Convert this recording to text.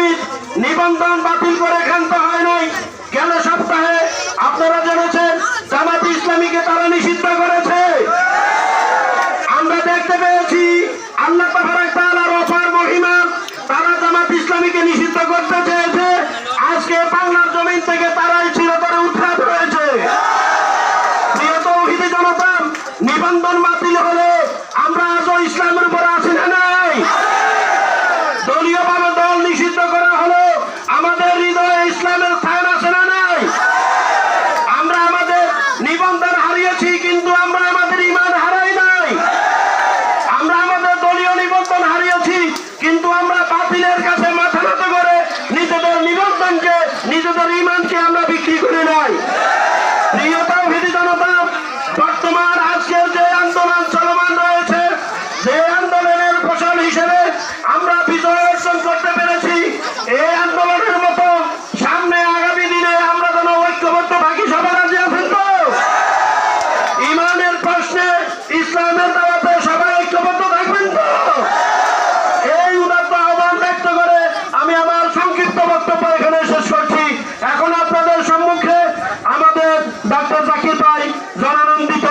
শ্রমিক নিবন্ধন বাতিল করে ক্ষান্ত হয় নাই। গেল সপ্তাহে আপনারা জেনেছেন জামাত ইসলামীকে তারা নিষিদ্ধ করেছে। আমরা দেখতে পেয়েছি, আল্লাহ মহিমা, তারা জামাত ইসলামীকে নিষিদ্ধ করতে চেয়েছে। আজকে বাংলার জমিন থেকে তারাই চিরতরে উৎখাত হয়েছে। নিবন্ধন বাতিল আমরা বিজয় অর্জন করতে পেরেছি। এই আন্দোলনের মতো সামনে আগামী দিনে আমরা যেন ঐক্যবদ্ধ বাকি সবার আজ আছেন তো? ইমানের প্রশ্নে ইসলামের দাওয়াতে সবাই ঐক্যবদ্ধ থাকবেন তো? এই উদাত্ত আহ্বান ব্যক্ত করে আমি আমার সংক্ষিপ্ত বক্তব্য এখানে শেষ করছি। এখন আপনাদের সম্মুখে আমাদের ডাক্তার জাকির ভাই, জননন্দিত